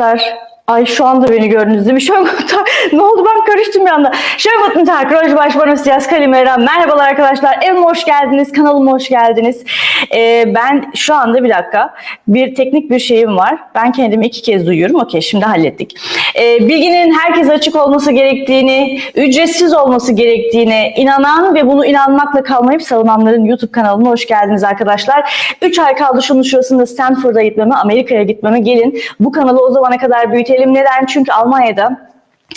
Arkadaşlar, Ay şu anda beni gördünüz değil mi? An ne oldu ben karıştım bir anda. Schönen guten Tag, Rojbaş Bonusiyas Kalimera. Merhabalar arkadaşlar. Evime hoş geldiniz, kanalıma hoş geldiniz. Ee, ben şu anda bir dakika bir teknik bir şeyim var. Ben kendimi iki kez duyuyorum. Okey şimdi hallettik. Ee, bilginin herkese açık olması gerektiğini, ücretsiz olması gerektiğine inanan ve bunu inanmakla kalmayıp savunanların YouTube kanalına hoş geldiniz arkadaşlar. 3 ay kaldı şunun şurasında Stanford'a gitmeme, Amerika'ya gitmeme. Gelin bu kanalı o zamana kadar büyütelim. Neden? Çünkü Almanya'da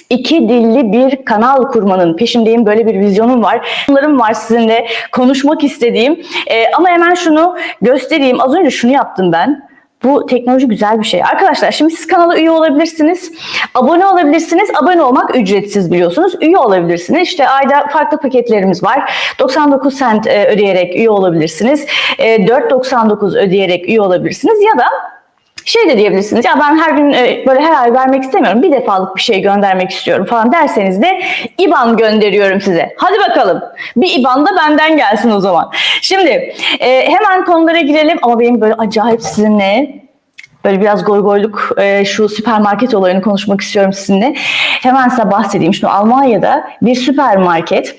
iki dilli bir kanal kurmanın peşindeyim. Böyle bir vizyonum var. Bunlarım var sizinle konuşmak istediğim. Ee, ama hemen şunu göstereyim. Az önce şunu yaptım ben. Bu teknoloji güzel bir şey. Arkadaşlar şimdi siz kanala üye olabilirsiniz. Abone olabilirsiniz. Abone olmak ücretsiz biliyorsunuz. Üye olabilirsiniz. İşte ayda farklı paketlerimiz var. 99 cent e, ödeyerek üye olabilirsiniz. E, 4.99 ödeyerek üye olabilirsiniz. Ya da şey de diyebilirsiniz ya ben her gün e, böyle her ay vermek istemiyorum bir defalık bir şey göndermek istiyorum falan derseniz de IBAN gönderiyorum size. Hadi bakalım bir IBAN da benden gelsin o zaman. Şimdi e, hemen konulara girelim ama benim böyle acayip sizinle böyle biraz goy goyluk e, şu süpermarket olayını konuşmak istiyorum sizinle. Hemen size bahsedeyim. Şimdi Almanya'da bir süpermarket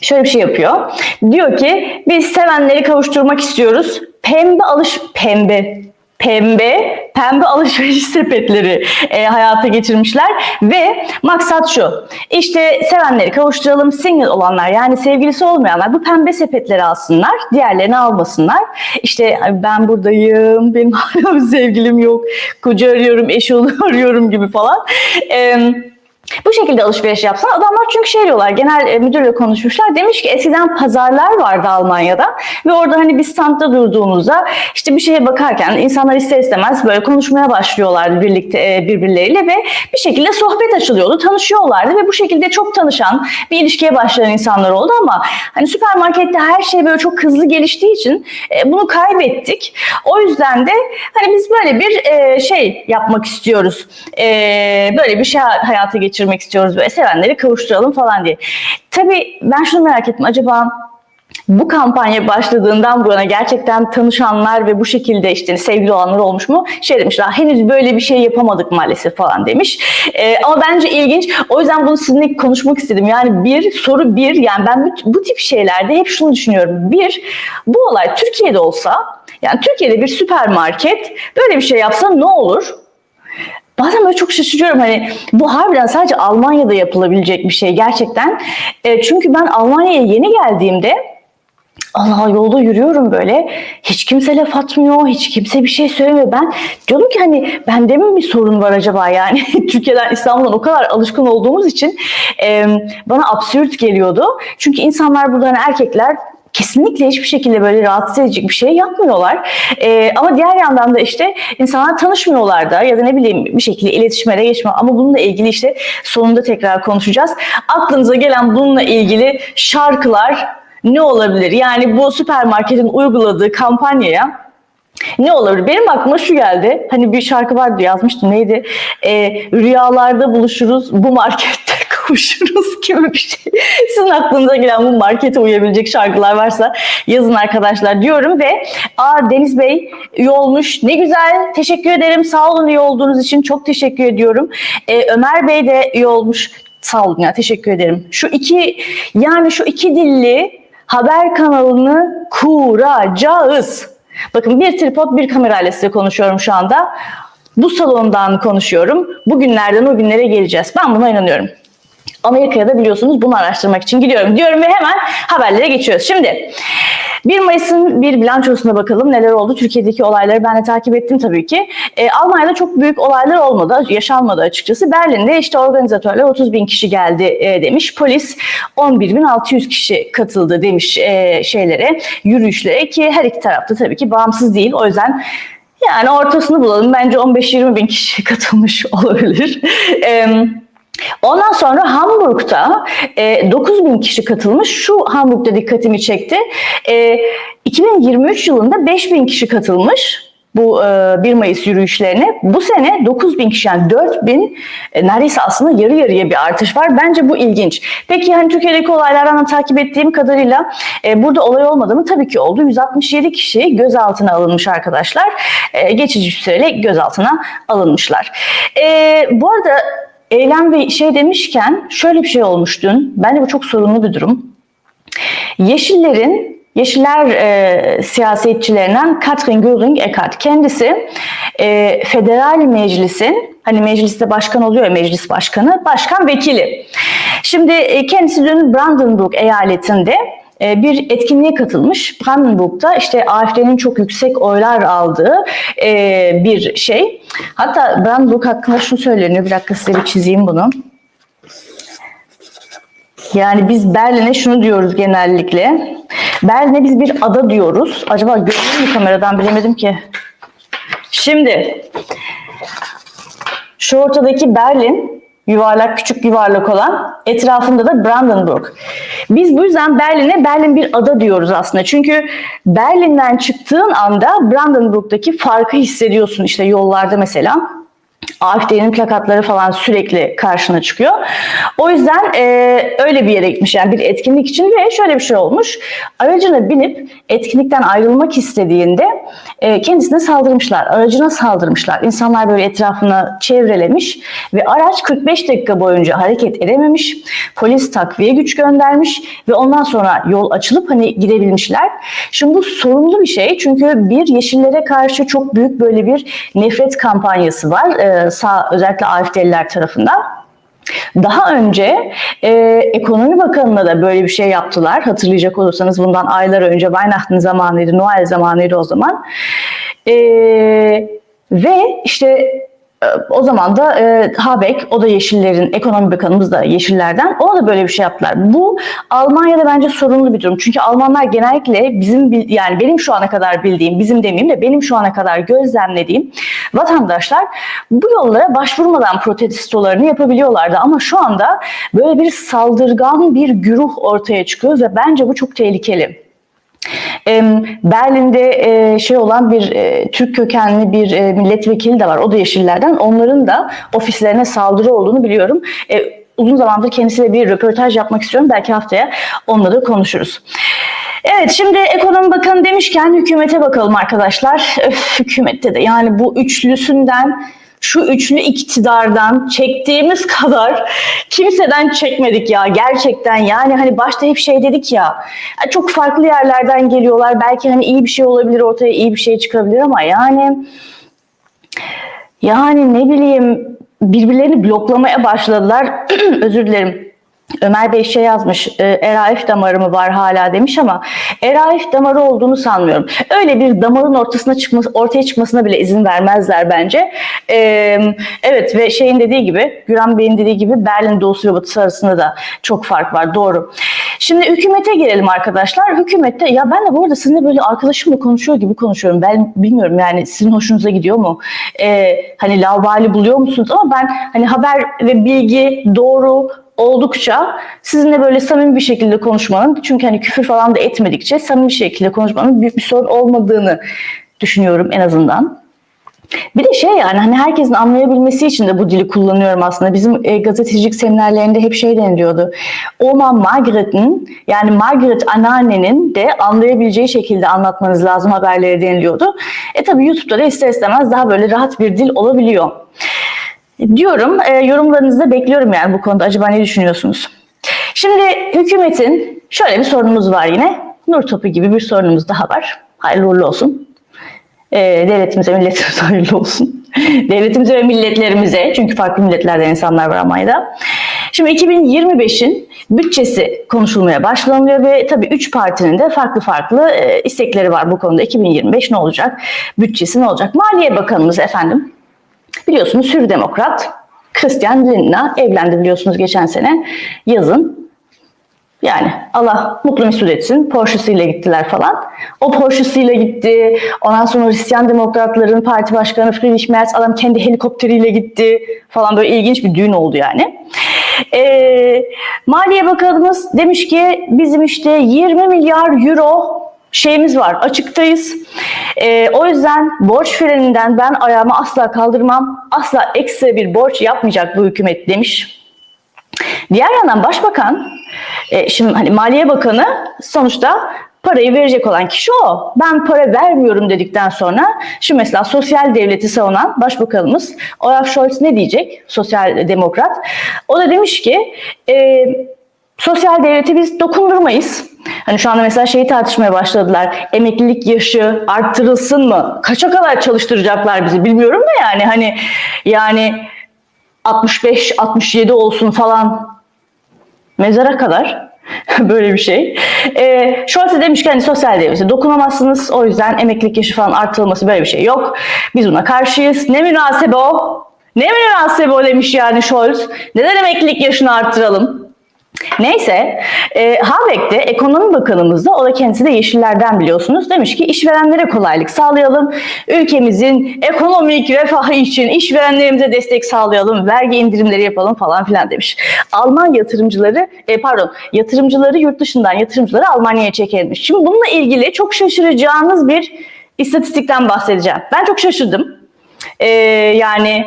şöyle bir şey yapıyor. Diyor ki biz sevenleri kavuşturmak istiyoruz. Pembe alış pembe pembe pembe alışveriş sepetleri e, hayata geçirmişler ve maksat şu işte sevenleri kavuşturalım single olanlar yani sevgilisi olmayanlar bu pembe sepetleri alsınlar diğerlerini almasınlar işte ben buradayım benim hala sevgilim yok koca arıyorum eş arıyorum gibi falan. Eee bu şekilde alışveriş yapsan adamlar çünkü şey diyorlar genel e, müdürle konuşmuşlar demiş ki eskiden pazarlar vardı Almanya'da ve orada hani bir standta durduğumuzda işte bir şeye bakarken insanlar ister istemez böyle konuşmaya başlıyorlardı birlikte e, birbirleriyle ve bir şekilde sohbet açılıyordu tanışıyorlardı ve bu şekilde çok tanışan bir ilişkiye başlayan insanlar oldu ama hani süpermarkette her şey böyle çok hızlı geliştiği için e, bunu kaybettik. O yüzden de hani biz böyle bir şey yapmak istiyoruz. Böyle bir şey hayata geçirmek istiyoruz böyle sevenleri kavuşturalım falan diye. Tabii ben şunu merak ettim acaba bu kampanya başladığından bu yana gerçekten tanışanlar ve bu şekilde işte sevgili olanlar olmuş mu? Şey demişler henüz böyle bir şey yapamadık maalesef falan demiş. Ee, ama bence ilginç. O yüzden bunu sizinle konuşmak istedim. Yani bir soru bir yani ben bu, bu tip şeylerde hep şunu düşünüyorum. Bir bu olay Türkiye'de olsa yani Türkiye'de bir süpermarket böyle bir şey yapsa ne olur? Bazen böyle çok şaşırıyorum hani bu harbiden sadece Almanya'da yapılabilecek bir şey gerçekten. E, çünkü ben Almanya'ya yeni geldiğimde Allah yolda yürüyorum böyle. Hiç kimse laf atmıyor, hiç kimse bir şey söylemiyor. Ben diyorum ki hani bende mi bir sorun var acaba yani? Türkiye'den İstanbul'dan o kadar alışkın olduğumuz için e, bana absürt geliyordu. Çünkü insanlar burada hani erkekler kesinlikle hiçbir şekilde böyle rahatsız edecek bir şey yapmıyorlar. Ee, ama diğer yandan da işte insanlar tanışmıyorlar da ya da ne bileyim bir şekilde iletişime de geçmiyor. Ama bununla ilgili işte sonunda tekrar konuşacağız. Aklınıza gelen bununla ilgili şarkılar ne olabilir? Yani bu süpermarketin uyguladığı kampanyaya ne olabilir? Benim aklıma şu geldi. Hani bir şarkı vardı yazmıştım. Neydi? Ee, rüyalarda buluşuruz bu markette kavuşuruz gibi bir şey. Sizin aklınıza gelen bu markete uyabilecek şarkılar varsa yazın arkadaşlar diyorum ve aa Deniz Bey üye olmuş. Ne güzel. Teşekkür ederim. Sağ olun üye olduğunuz için. Çok teşekkür ediyorum. Ee, Ömer Bey de üye olmuş. Sağ olun ya. Teşekkür ederim. Şu iki yani şu iki dilli haber kanalını kuracağız. Bakın bir tripod bir kamerayla size konuşuyorum şu anda. Bu salondan konuşuyorum. Bugünlerden o günlere geleceğiz. Ben buna inanıyorum. Amerika'ya da biliyorsunuz bunu araştırmak için gidiyorum diyorum ve hemen haberlere geçiyoruz. Şimdi 1 Mayıs'ın bir bilançosuna bakalım neler oldu. Türkiye'deki olayları ben de takip ettim tabii ki. E, Almanya'da çok büyük olaylar olmadı, yaşanmadı açıkçası. Berlin'de işte organizatörler 30 bin kişi geldi e, demiş. Polis 11.600 kişi katıldı demiş e, şeylere, yürüyüşlere ki her iki tarafta tabii ki bağımsız değil. O yüzden yani ortasını bulalım. Bence 15-20 bin kişi katılmış olabilir. Evet. Ondan sonra Hamburg'da e, 9 bin kişi katılmış. Şu Hamburg'da dikkatimi çekti. E, 2023 yılında 5 bin kişi katılmış. bu e, 1 Mayıs yürüyüşlerine. Bu sene 9 bin kişi yani 4 bin e, neredeyse aslında yarı yarıya bir artış var. Bence bu ilginç. Peki hani Türkiye'deki olaylardan takip ettiğim kadarıyla e, burada olay olmadı mı? Tabii ki oldu. 167 kişi gözaltına alınmış arkadaşlar. E, geçici bir süreyle gözaltına alınmışlar. E, bu arada eylem ve şey demişken şöyle bir şey olmuş dün. Bence bu çok sorunlu bir durum. Yeşillerin Yeşiller e, siyasetçilerinden Katrin Göring-Eckardt kendisi e, federal meclisin hani mecliste başkan oluyor ya meclis başkanı başkan vekili. Şimdi e, kendisi dün Brandenburg eyaletinde bir etkinliğe katılmış. Brandenburg'da işte AFD'nin çok yüksek oylar aldığı e, bir şey. Hatta Brandenburg hakkında şunu söyleniyor. Bir dakika size bir çizeyim bunu. Yani biz Berlin'e şunu diyoruz genellikle. Berlin'e biz bir ada diyoruz. Acaba görünüyor mu kameradan bilemedim ki. Şimdi şu ortadaki Berlin yuvarlak küçük yuvarlak olan etrafında da Brandenburg. Biz bu yüzden Berlin'e Berlin bir ada diyoruz aslında. Çünkü Berlin'den çıktığın anda Brandenburg'daki farkı hissediyorsun işte yollarda mesela. AFD'nin plakatları falan sürekli karşına çıkıyor. O yüzden e, öyle bir yere gitmiş yani bir etkinlik için ve şöyle bir şey olmuş. Aracına binip etkinlikten ayrılmak istediğinde e, kendisine saldırmışlar. Aracına saldırmışlar. İnsanlar böyle etrafını çevrelemiş ve araç 45 dakika boyunca hareket edememiş. Polis takviye güç göndermiş ve ondan sonra yol açılıp hani gidebilmişler. Şimdi bu sorumlu bir şey çünkü bir yeşillere karşı çok büyük böyle bir nefret kampanyası var. E, sağ özellikle AFD'liler tarafından. Daha önce e, Ekonomi Bakanı'na da böyle bir şey yaptılar. Hatırlayacak olursanız bundan aylar önce Weihnachten zamanıydı, Noel zamanıydı o zaman. E, ve işte o zaman da e, Habeck, o da Yeşillerin, ekonomi bakanımız da Yeşillerden, o da böyle bir şey yaptılar. Bu Almanya'da bence sorunlu bir durum. Çünkü Almanlar genellikle bizim, yani benim şu ana kadar bildiğim, bizim demeyeyim de benim şu ana kadar gözlemlediğim vatandaşlar bu yollara başvurmadan protestolarını yapabiliyorlardı. Ama şu anda böyle bir saldırgan bir güruh ortaya çıkıyor ve bence bu çok tehlikeli. Berlin'de şey olan bir Türk kökenli bir milletvekili de var. O da Yeşillerden. Onların da ofislerine saldırı olduğunu biliyorum. Uzun zamandır kendisiyle bir röportaj yapmak istiyorum. Belki haftaya onunla da konuşuruz. Evet şimdi ekonomi bakanı demişken hükümete bakalım arkadaşlar. Öf, hükümette de yani bu üçlüsünden şu üçlü iktidardan çektiğimiz kadar kimseden çekmedik ya gerçekten. Yani hani başta hep şey dedik ya çok farklı yerlerden geliyorlar. Belki hani iyi bir şey olabilir ortaya iyi bir şey çıkabilir. Ama yani yani ne bileyim birbirlerini bloklamaya başladılar. Özür dilerim Ömer Bey şey yazmış, e, Eraif damarı mı var hala demiş ama Eraif damarı olduğunu sanmıyorum. Öyle bir damarın ortasına çıkması, ortaya çıkmasına bile izin vermezler bence. Ee, evet ve şeyin dediği gibi, Güran Bey'in dediği gibi Berlin doğusu ve batısı arasında da çok fark var. Doğru. Şimdi hükümete gelelim arkadaşlar. Hükümette ya ben de bu arada sizinle böyle arkadaşımla konuşuyor gibi konuşuyorum. Ben bilmiyorum yani sizin hoşunuza gidiyor mu? Ee, hani lavabali buluyor musunuz? Ama ben hani haber ve bilgi doğru oldukça sizinle böyle samimi bir şekilde konuşmanın çünkü hani küfür falan da etmedikçe samimi bir şekilde konuşmanın büyük bir sorun olmadığını düşünüyorum en azından. Bir de şey yani hani herkesin anlayabilmesi için de bu dili kullanıyorum aslında. Bizim e, gazetecilik seminerlerinde hep şey deniliyordu. Oma Margaret'in yani Margaret anneannenin de anlayabileceği şekilde anlatmanız lazım haberleri deniliyordu. E tabi YouTube'da da ister istemez daha böyle rahat bir dil olabiliyor diyorum. E, yorumlarınızı da bekliyorum yani bu konuda. Acaba ne düşünüyorsunuz? Şimdi hükümetin şöyle bir sorunumuz var yine. Nur topu gibi bir sorunumuz daha var. Hayırlı uğurlu olsun. E, devletimize, milletimize hayırlı olsun. devletimize ve milletlerimize. Çünkü farklı milletlerden insanlar var Almanya'da. Şimdi 2025'in bütçesi konuşulmaya başlanıyor ve tabii üç partinin de farklı farklı e, istekleri var bu konuda. 2025 ne olacak? Bütçesi ne olacak? Maliye Bakanımız efendim Biliyorsunuz Hür Demokrat Christian Lindner evlendi biliyorsunuz geçen sene yazın. Yani Allah mutlu mesut etsin. Porsche'siyle gittiler falan. O Porsche'siyle gitti. Ondan sonra Hristiyan Demokratların parti başkanı Friedrich Merz adam kendi helikopteriyle gitti falan böyle ilginç bir düğün oldu yani. Ee, Maliye Bakanımız demiş ki bizim işte 20 milyar euro şeyimiz var, açıktayız. Ee, o yüzden borç freninden ben ayağımı asla kaldırmam, asla ekstra bir borç yapmayacak bu hükümet demiş. Diğer yandan başbakan, e, şimdi hani Maliye Bakanı sonuçta parayı verecek olan kişi o. Ben para vermiyorum dedikten sonra şu mesela sosyal devleti savunan başbakanımız Olaf Scholz ne diyecek? Sosyal demokrat. O da demiş ki e, sosyal devleti biz dokundurmayız. Hani şu anda mesela şeyi tartışmaya başladılar. Emeklilik yaşı arttırılsın mı? Kaça kadar çalıştıracaklar bizi bilmiyorum da yani hani yani 65-67 olsun falan mezara kadar böyle bir şey. E, Scholz de demiş ki hani sosyal devlete dokunamazsınız. O yüzden emeklilik yaşı falan artırılması böyle bir şey yok. Biz buna karşıyız. Ne münasebe o? Ne münasebe o demiş yani Scholz. Neden emeklilik yaşını arttıralım? Neyse, e, Habeck'te ekonomi bakanımız da o da kendisi de Yeşillerden biliyorsunuz. Demiş ki işverenlere kolaylık sağlayalım. Ülkemizin ekonomik refahı için işverenlerimize destek sağlayalım. Vergi indirimleri yapalım falan filan demiş. Alman yatırımcıları, e, pardon yatırımcıları yurt dışından yatırımcıları Almanya'ya çekermiş. Şimdi bununla ilgili çok şaşıracağınız bir istatistikten bahsedeceğim. Ben çok şaşırdım. E, yani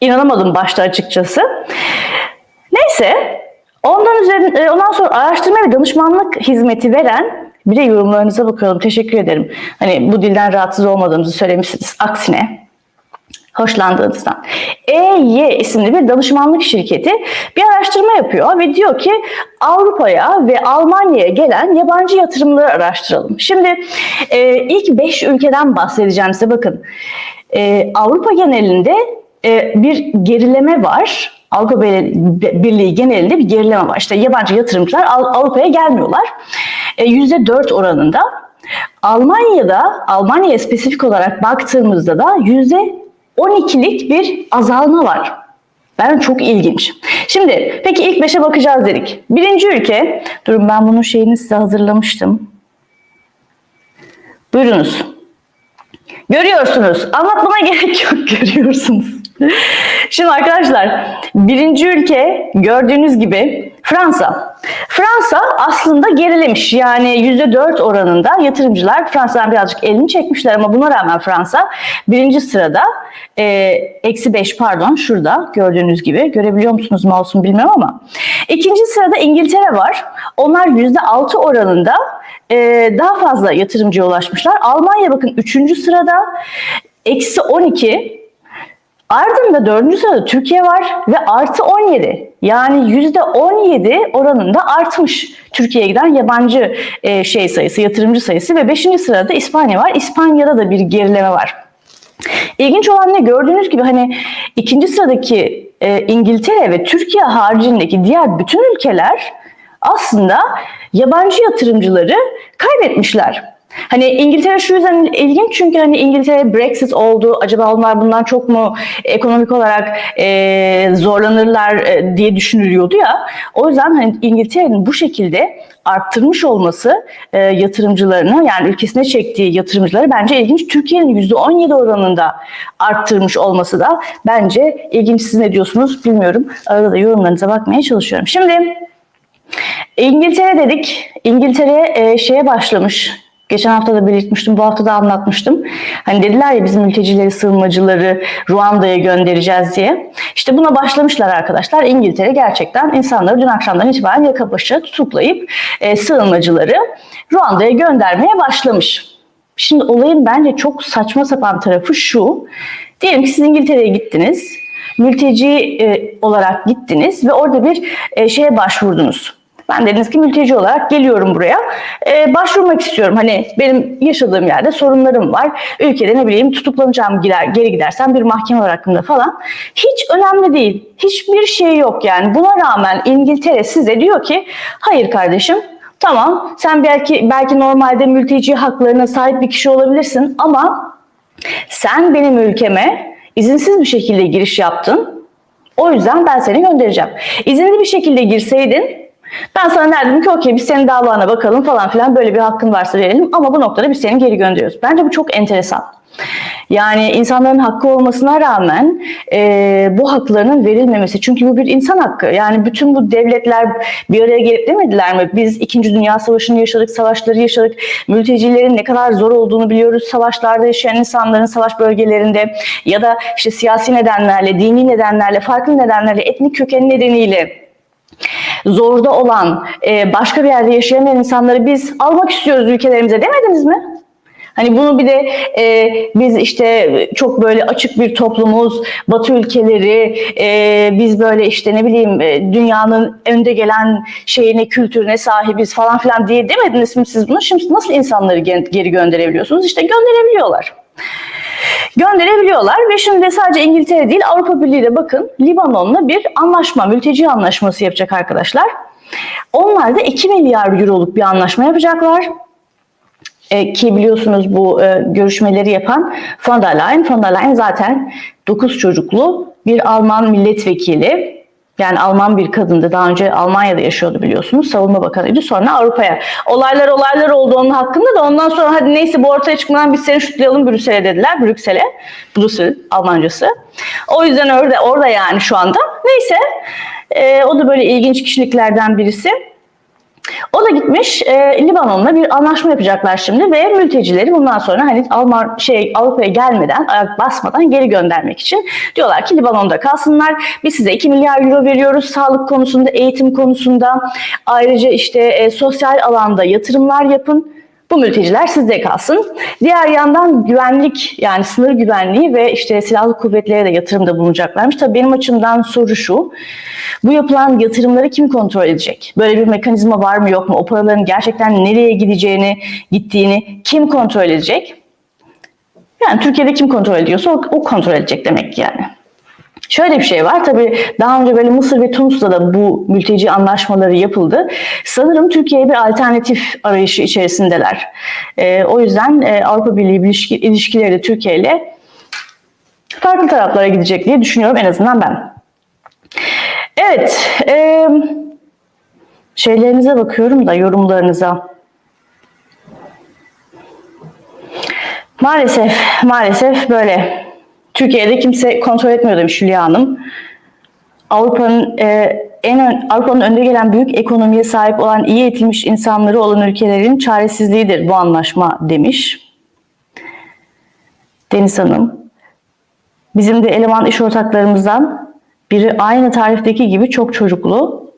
inanamadım başta açıkçası. Neyse Ondan üzerine, ondan sonra araştırma ve danışmanlık hizmeti veren bir de yorumlarınıza bakalım. Teşekkür ederim. Hani bu dilden rahatsız olmadığımızı söylemişsiniz. Aksine hoşlandığınızdan. EY isimli bir danışmanlık şirketi bir araştırma yapıyor ve diyor ki Avrupa'ya ve Almanya'ya gelen yabancı yatırımları araştıralım. Şimdi e, ilk 5 ülkeden bahsedeceğim size bakın. E, Avrupa genelinde e, bir gerileme var. Avrupa Birliği genelinde bir gerileme var. İşte yabancı yatırımcılar Avrupa'ya gelmiyorlar. %4 oranında. Almanya'da, Almanya'ya spesifik olarak baktığımızda da %12'lik bir azalma var. Ben çok ilginç. Şimdi peki ilk beşe bakacağız dedik. Birinci ülke, durun ben bunun şeyini size hazırlamıştım. Buyurunuz. Görüyorsunuz. Anlatmama gerek yok. Görüyorsunuz. Şimdi arkadaşlar birinci ülke gördüğünüz gibi Fransa. Fransa aslında gerilemiş yani %4 oranında yatırımcılar Fransa'dan birazcık elini çekmişler ama buna rağmen Fransa birinci sırada e, eksi 5 pardon şurada gördüğünüz gibi görebiliyor musunuz mouse'umu bilmiyorum ama ikinci sırada İngiltere var. Onlar %6 oranında e, daha fazla yatırımcıya ulaşmışlar. Almanya bakın üçüncü sırada eksi 12 Ardında dördüncü sırada Türkiye var ve artı 17. Yani yüzde 17 oranında artmış Türkiye'ye giden yabancı e, şey sayısı, yatırımcı sayısı ve beşinci sırada İspanya var. İspanya'da da bir gerileme var. İlginç olan ne gördüğünüz gibi hani ikinci sıradaki e, İngiltere ve Türkiye haricindeki diğer bütün ülkeler aslında yabancı yatırımcıları kaybetmişler. Hani İngiltere şu yüzden ilginç çünkü hani İngiltere Brexit oldu. Acaba onlar bundan çok mu ekonomik olarak e, zorlanırlar e, diye düşünülüyordu ya. O yüzden hani İngiltere'nin bu şekilde arttırmış olması e, yatırımcılarını yani ülkesine çektiği yatırımcıları bence ilginç. Türkiye'nin %17 oranında arttırmış olması da bence ilginç. Siz ne diyorsunuz bilmiyorum. Arada da yorumlarınıza bakmaya çalışıyorum. Şimdi İngiltere dedik. İngiltere e, şeye başlamış Geçen hafta da belirtmiştim, bu hafta da anlatmıştım. Hani dediler ya bizim mültecileri, sığınmacıları Ruanda'ya göndereceğiz diye. İşte buna başlamışlar arkadaşlar. İngiltere gerçekten insanları dün akşamdan itibaren yaka başı tutuklayıp e, sığınmacıları Ruanda'ya göndermeye başlamış. Şimdi olayın bence çok saçma sapan tarafı şu. Diyelim ki siz İngiltere'ye gittiniz. Mülteci e, olarak gittiniz ve orada bir e, şeye başvurdunuz ben dediniz ki mülteci olarak geliyorum buraya. Ee, başvurmak istiyorum. Hani benim yaşadığım yerde sorunlarım var. Ülkede ne bileyim tutuklanacağım gider, geri gidersem bir mahkeme var hakkında falan. Hiç önemli değil. Hiçbir şey yok yani. Buna rağmen İngiltere size diyor ki hayır kardeşim tamam sen belki belki normalde mülteci haklarına sahip bir kişi olabilirsin ama sen benim ülkeme izinsiz bir şekilde giriş yaptın. O yüzden ben seni göndereceğim. İzinli bir şekilde girseydin ben sana derdim ki okey biz senin davana bakalım falan filan böyle bir hakkın varsa verelim ama bu noktada biz seni geri gönderiyoruz. Bence bu çok enteresan. Yani insanların hakkı olmasına rağmen e, bu haklarının verilmemesi. Çünkü bu bir insan hakkı. Yani bütün bu devletler bir araya gelip demediler mi? Biz 2. Dünya Savaşı'nı yaşadık, savaşları yaşadık. Mültecilerin ne kadar zor olduğunu biliyoruz. Savaşlarda yaşayan insanların savaş bölgelerinde ya da işte siyasi nedenlerle, dini nedenlerle, farklı nedenlerle, etnik köken nedeniyle zorda olan, e, başka bir yerde yaşayan insanları biz almak istiyoruz ülkelerimize demediniz mi? Hani bunu bir de e, biz işte çok böyle açık bir toplumuz, Batı ülkeleri, e, biz böyle işte ne bileyim e, dünyanın önde gelen şeyine, kültürüne sahibiz falan filan diye demediniz mi siz bunu? Şimdi nasıl insanları geri gönderebiliyorsunuz? İşte gönderebiliyorlar. Gönderebiliyorlar ve şimdi de sadece İngiltere değil Avrupa Birliği de bakın Libanon'la bir anlaşma, mülteci anlaşması yapacak arkadaşlar. Onlar da 2 milyar euroluk bir anlaşma yapacaklar. E, ki biliyorsunuz bu e, görüşmeleri yapan von der Leyen. Von der Leyen zaten 9 çocuklu bir Alman milletvekili. Yani Alman bir kadındı. Daha önce Almanya'da yaşıyordu biliyorsunuz. Savunma bakanıydı. Sonra Avrupa'ya. Olaylar olaylar oldu onun hakkında da ondan sonra hadi neyse bu ortaya çıkmadan biz seni şutlayalım Brüksel'e dediler. Brüksel'e. Brüssel Almancası. O yüzden orada, orada yani şu anda. Neyse. E, o da böyle ilginç kişiliklerden birisi. O da gitmiş e, Libanon'la bir anlaşma yapacaklar şimdi ve mültecileri bundan sonra hani Alman şey Avrupa'ya gelmeden ayak basmadan geri göndermek için diyorlar ki Libanon'da kalsınlar. Biz size 2 milyar euro veriyoruz sağlık konusunda, eğitim konusunda. Ayrıca işte e, sosyal alanda yatırımlar yapın. Bu mülteciler sizde kalsın. Diğer yandan güvenlik yani sınır güvenliği ve işte silahlı kuvvetlere de yatırımda bulunacaklarmış. Tabii benim açımdan soru şu. Bu yapılan yatırımları kim kontrol edecek? Böyle bir mekanizma var mı yok mu? O paraların gerçekten nereye gideceğini, gittiğini kim kontrol edecek? Yani Türkiye'de kim kontrol ediyorsa o, o kontrol edecek demek ki yani. Şöyle bir şey var tabii daha önce böyle Mısır ve Tunus'ta da bu mülteci anlaşmaları yapıldı. Sanırım Türkiye'ye bir alternatif arayışı içerisindeler. Ee, o yüzden e, Avrupa Birliği ilişki, ilişkileri de Türkiye ile farklı taraflara gidecek diye düşünüyorum en azından ben. Evet, e, şeylerinize bakıyorum da yorumlarınıza. Maalesef, maalesef böyle. Türkiye'de kimse kontrol etmiyor demiş Hülya Hanım. Avrupa'nın e, en ön, Avrupa'nın önde gelen büyük ekonomiye sahip olan iyi eğitilmiş insanları olan ülkelerin çaresizliğidir bu anlaşma demiş. Deniz Hanım. Bizim de eleman iş ortaklarımızdan biri aynı tarifteki gibi çok çocuklu.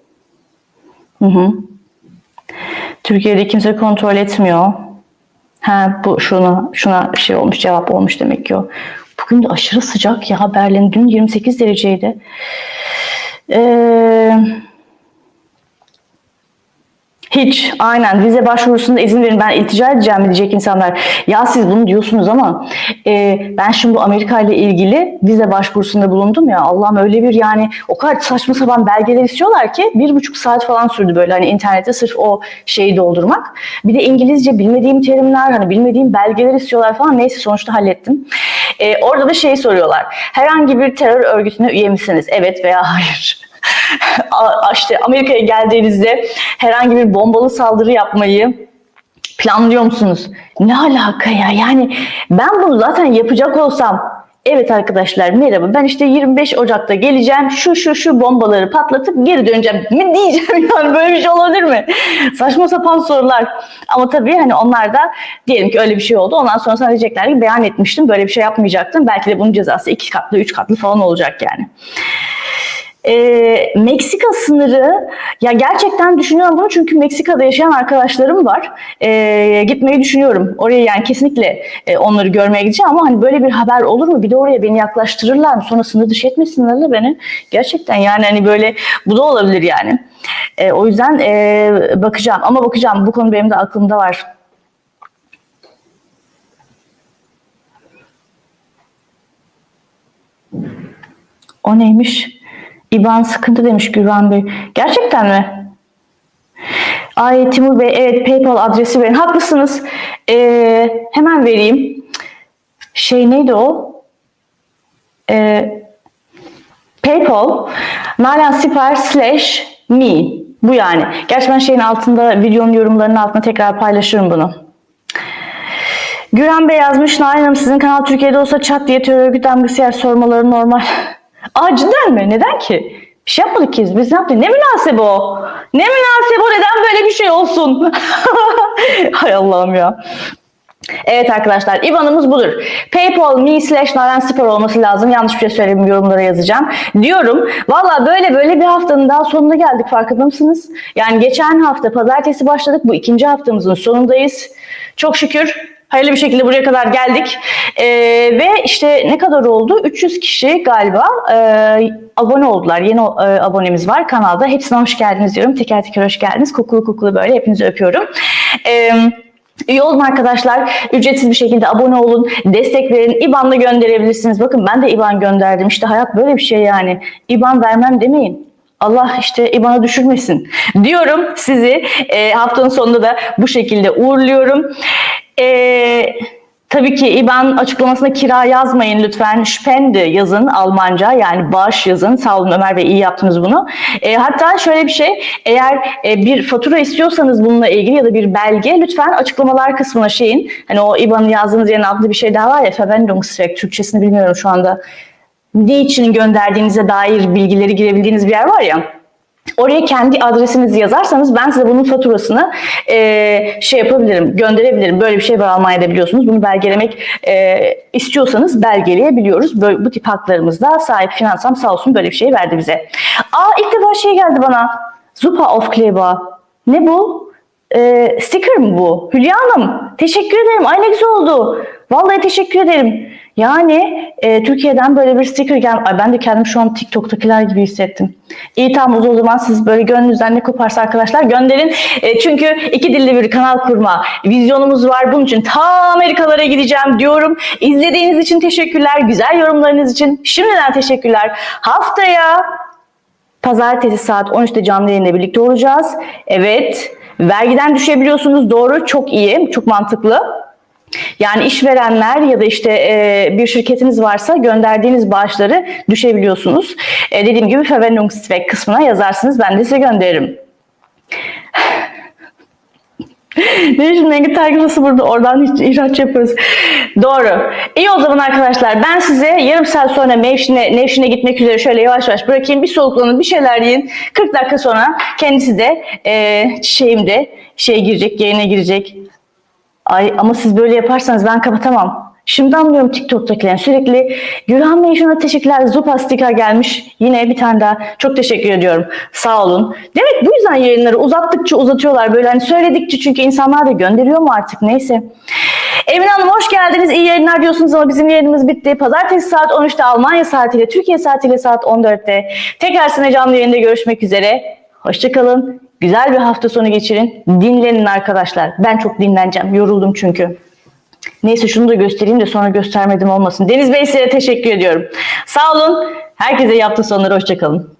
Hı hı. Türkiye'de kimse kontrol etmiyor. Ha bu şuna şuna şey olmuş cevap olmuş demek ki o. Bugün aşırı sıcak ya Berlin. Dün 28 dereceydi. Ee, hiç aynen vize başvurusunda izin verin ben iltica edeceğim diyecek insanlar. Ya siz bunu diyorsunuz ama e, ben şimdi bu Amerika ile ilgili vize başvurusunda bulundum ya Allah'ım öyle bir yani o kadar saçma sapan belgeler istiyorlar ki bir buçuk saat falan sürdü böyle hani internette sırf o şeyi doldurmak. Bir de İngilizce bilmediğim terimler hani bilmediğim belgeler istiyorlar falan neyse sonuçta hallettim. E, orada da şey soruyorlar herhangi bir terör örgütüne üye misiniz? Evet veya hayır. işte Amerika'ya geldiğinizde herhangi bir bombalı saldırı yapmayı planlıyor musunuz? Ne alaka ya? Yani ben bunu zaten yapacak olsam Evet arkadaşlar merhaba. Ben işte 25 Ocak'ta geleceğim. Şu şu şu bombaları patlatıp geri döneceğim. Mi diyeceğim yani böyle bir şey olabilir mi? Saçma sapan sorular. Ama tabii hani onlar da diyelim ki öyle bir şey oldu. Ondan sonra sana diyecekler ki beyan etmiştim böyle bir şey yapmayacaktım. Belki de bunun cezası iki katlı üç katlı falan olacak yani. Ee, Meksika sınırı ya gerçekten düşünüyorum bunu çünkü Meksika'da yaşayan arkadaşlarım var. Ee, gitmeyi düşünüyorum. Oraya yani kesinlikle e, onları görmeye gideceğim ama hani böyle bir haber olur mu? Bir de oraya beni yaklaştırırlar mı? Sonra sınır dışı etmesinler de beni. Gerçekten yani hani böyle bu da olabilir yani. Ee, o yüzden e, bakacağım ama bakacağım. Bu konu benim de aklımda var. O neymiş? İban sıkıntı demiş Gürhan Bey. Gerçekten mi? Ay Timur Bey evet PayPal adresi verin. Haklısınız. Ee, hemen vereyim. Şey neydi o? Ee, PayPal Nalan Siper slash me. Bu yani. Gerçi ben şeyin altında videonun yorumlarının altına tekrar paylaşırım bunu. Güren Bey yazmış. Nalan Hanım sizin kanal Türkiye'de olsa çat diye terör örgütü damgası yer sormaları normal. Aa cidden mi? Neden ki? Bir şey yapmadık ki biz. Ne yaptık? Ne münasebe o? Ne münasebe o? Neden böyle bir şey olsun? Hay Allah'ım ya. Evet arkadaşlar IBAN'ımız budur. Paypal me slash Naren Spor olması lazım. Yanlış bir şey söyleyeyim yorumlara yazacağım. Diyorum. Valla böyle böyle bir haftanın daha sonuna geldik farkında mısınız? Yani geçen hafta pazartesi başladık. Bu ikinci haftamızın sonundayız. Çok şükür hayırlı bir şekilde buraya kadar geldik. Ee, ve işte ne kadar oldu? 300 kişi galiba e, abone oldular. Yeni e, abonemiz var kanalda. Hepsine hoş geldiniz diyorum. Teker teker hoş geldiniz. Kokulu kokulu böyle hepinizi öpüyorum. Eee Üye olun arkadaşlar. Ücretsiz bir şekilde abone olun. Destek verin. IBAN'la gönderebilirsiniz. Bakın ben de IBAN gönderdim. İşte hayat böyle bir şey yani. IBAN vermem demeyin. Allah işte IBAN'a düşürmesin. Diyorum sizi e, haftanın sonunda da bu şekilde uğurluyorum. Eee... Tabii ki IBAN açıklamasına kira yazmayın lütfen. Spende yazın Almanca yani bağış yazın. Sağ olun Ömer Bey iyi yaptınız bunu. E, hatta şöyle bir şey eğer e, bir fatura istiyorsanız bununla ilgili ya da bir belge lütfen açıklamalar kısmına şeyin hani o IBAN'ı yazdığınız yerin altında bir şey daha var ya Verwendungszweck Türkçesini bilmiyorum şu anda. Ne için gönderdiğinize dair bilgileri girebildiğiniz bir yer var ya. Oraya kendi adresinizi yazarsanız ben size bunun faturasını e, şey yapabilirim, gönderebilirim. Böyle bir şey var Almanya'da biliyorsunuz. Bunu belgelemek e, istiyorsanız belgeleyebiliyoruz. Böyle, bu tip haklarımızda sahip finansam sağ olsun böyle bir şey verdi bize. Aa ilk defa şey geldi bana. Super Aufkleber. Ne bu? E, sticker mı bu? Hülya Hanım teşekkür ederim. Ay ne güzel oldu. Vallahi teşekkür ederim. Yani e, Türkiye'den böyle bir sticker gel. Ay ben de kendim şu an TikTok'takiler gibi hissettim. İyi tamam o zaman siz böyle gönlünüzden ne koparsa arkadaşlar gönderin. E, çünkü iki dilli bir kanal kurma vizyonumuz var. Bunun için ta Amerikalara gideceğim diyorum. İzlediğiniz için teşekkürler. Güzel yorumlarınız için şimdiden teşekkürler. Haftaya pazartesi saat 13'te canlı yayında birlikte olacağız. Evet. Vergiden düşebiliyorsunuz. Doğru. Çok iyi. Çok mantıklı. Yani işverenler ya da işte e, bir şirketiniz varsa gönderdiğiniz bağışları düşebiliyorsunuz. E, dediğim gibi Verwendungszweck kısmına yazarsınız. Ben de size gönderirim. ne için rengi takipçisi burada oradan hiç ihraç yapıyoruz. Doğru. İyi o zaman arkadaşlar ben size yarım saat sonra Nevşin'e Nevşin'e gitmek üzere şöyle yavaş yavaş bırakayım. Bir soluklanın bir şeyler yiyin. 40 dakika sonra kendisi de e, çiçeğimde şey girecek yayına girecek. Ay ama siz böyle yaparsanız ben kapatamam. Şimdi anlıyorum TikTok'takilerin sürekli Gürhan Bey şuna teşekkürler. Zupa sticker gelmiş. Yine bir tane daha. Çok teşekkür ediyorum. Sağ olun. Demek bu yüzden yayınları uzattıkça uzatıyorlar. Böyle hani söyledikçe çünkü insanlar da gönderiyor mu artık neyse. Emin Hanım hoş geldiniz. İyi yayınlar diyorsunuz ama bizim yayınımız bitti. Pazartesi saat 13'te Almanya saatiyle, Türkiye saatiyle saat 14'te. Tekrar sizinle canlı yayında görüşmek üzere. Hoşçakalın. Güzel bir hafta sonu geçirin. Dinlenin arkadaşlar. Ben çok dinleneceğim. Yoruldum çünkü. Neyse şunu da göstereyim de sonra göstermedim olmasın. Deniz Bey size teşekkür ediyorum. Sağ olun. Herkese yaptığı sonları hoşçakalın.